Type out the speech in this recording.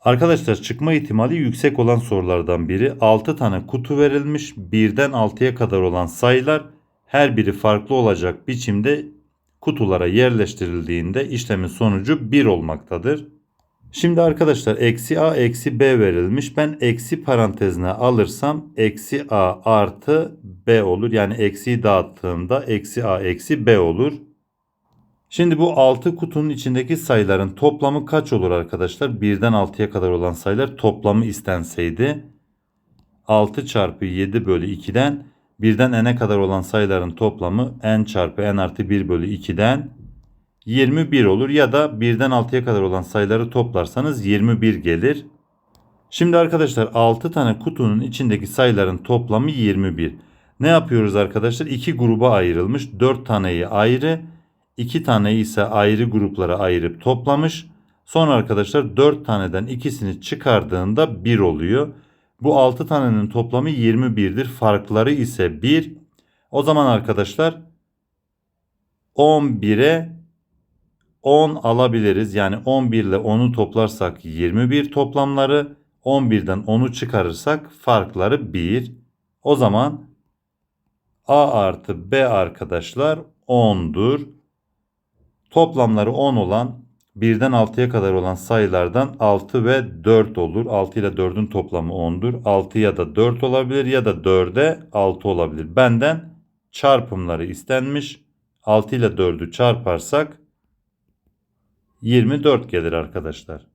Arkadaşlar çıkma ihtimali yüksek olan sorulardan biri 6 tane kutu verilmiş. Birden 6'ya kadar olan sayılar her biri farklı olacak biçimde kutulara yerleştirildiğinde işlemin sonucu 1 olmaktadır. Şimdi arkadaşlar eksi a eksi b verilmiş. Ben eksi parantezine alırsam eksi a artı b olur. Yani eksiyi dağıttığımda eksi a eksi b olur. Şimdi bu 6 kutunun içindeki sayıların toplamı kaç olur arkadaşlar? 1'den 6'ya kadar olan sayılar toplamı istenseydi 6 çarpı 7 bölü 2'den 1'den n'e kadar olan sayıların toplamı n çarpı n artı 1 bölü 2'den 21 olur ya da 1'den 6'ya kadar olan sayıları toplarsanız 21 gelir. Şimdi arkadaşlar 6 tane kutunun içindeki sayıların toplamı 21. Ne yapıyoruz arkadaşlar? 2 gruba ayrılmış. 4 taneyi ayrı, 2 taneyi ise ayrı gruplara ayırıp toplamış. Sonra arkadaşlar 4 taneden ikisini çıkardığında 1 oluyor. Bu 6 tanenin toplamı 21'dir. Farkları ise 1. O zaman arkadaşlar 11'e 10 alabiliriz. Yani 11 ile 10'u toplarsak 21 toplamları. 11'den 10'u çıkarırsak farkları 1. O zaman A artı B arkadaşlar 10'dur. Toplamları 10 olan 1'den 6'ya kadar olan sayılardan 6 ve 4 olur. 6 ile 4'ün toplamı 10'dur. 6 ya da 4 olabilir ya da 4'e 6 olabilir. Benden çarpımları istenmiş. 6 ile 4'ü çarparsak 24 gelir arkadaşlar.